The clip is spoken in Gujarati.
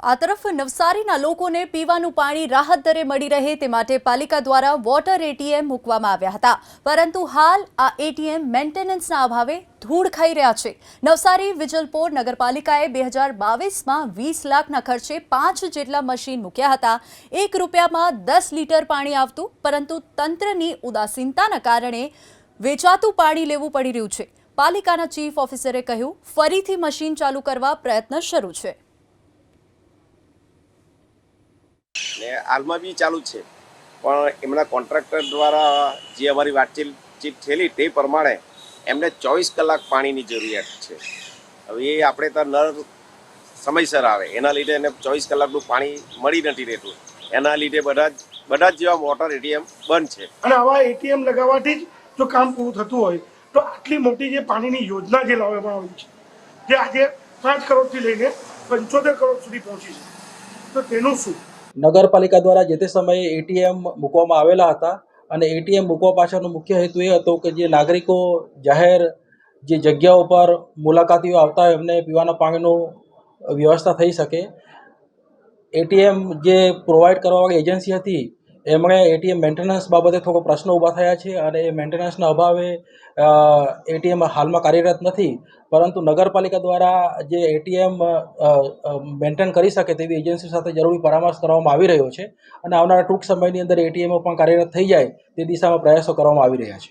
આ તરફ નવસારીના લોકોને પીવાનું પાણી રાહત દરે મળી રહે તે માટે પાલિકા દ્વારા વોટર એટીએમ મૂકવામાં આવ્યા હતા. પરંતુ હાલ આ એટીએમ મેન્ટેનન્સના અભાવે ધૂળ ખાઈ રહ્યા છે. નવસારી વિજલપોર નગરપાલિકાએ બે હજાર બાવીસમાં વીસ લાખના ખર્ચે પાંચ જેટલા મશીન મૂક્યા હતા. એક રૂપિયામાં દસ લીટર પાણી આવતું, પરંતુ તંત્રની ઉદાસીનતાના કારણે વેચાતું પાણી લેવું પડી રહ્યું છે. પાલિકાના ચીફ ઓફિસરે કહ્યું, ફરીથી મશીન ચાલુ કરવા પ્રયત્ન શરૂ છે. ને હાલમાં બી ચાલુ છે. પણ એમના કોન્ટ્રાક્ટર દ્વારા જે અમારી વાતચીત થયેલી તે પ્રમાણે એમને ચોવીસ કલાક પાણીની જરૂરિયાત છે. હવે એ આપણે તો નળ સમયસર આવે. એના લીધે એને ચોવીસ કલાકનું પાણી મળી નથી રહેતું. એના લીધે બધા જ બધા જ જેવા મોટર એટીએમ બંધ છે. અને આવા એટીએમ લગાવવાથી જ જો કામ પૂરું થતું હોય, તો આટલી મોટી જે પાણીની યોજના જે લાવવામાં આવી છે, જે આજે પાંચ કરોડથી લઈને પંચોતેર કરોડ સુધી પહોંચી છે, તો તેનું શું? નગરપાલિકા દ્વારા જે તે સમયે એટીએમ મૂકવામાં આવેલા હતા અને એટીએમ મૂકવા પાછળનો મુખ્ય હેતુ એ હતો કે જે નાગરિકો જાહેર જે જગ્યાઓ પર મુલાકાતીઓ આવતા હોય એમને પીવાના પાણીનું વ્યવસ્થા થઈ શકે. એટીએમ જે પ્રોવાઈડ કરવાવાળી એજન્સી હતી એમણે એટીએમ મેન્ટેનન્સ બાબતે થોડો પ્રશ્ન ઊભા થયા છે અને એ મેન્ટેનન્સના અભાવે એટીએમ હાલમાં કાર્યરત નથી. પરંતુ નગરપાલિકા દ્વારા જે એટીએમ મેન્ટેન કરી શકે તેવી એજન્સી સાથે જરૂરી પરામર્શ કરવામાં આવી રહ્યો છે અને આવનારા ટૂંક સમયની અંદર એટીએમો પણ કાર્યરત થઈ જાય તે દિશામાં પ્રયાસો કરવામાં આવી રહ્યા છે.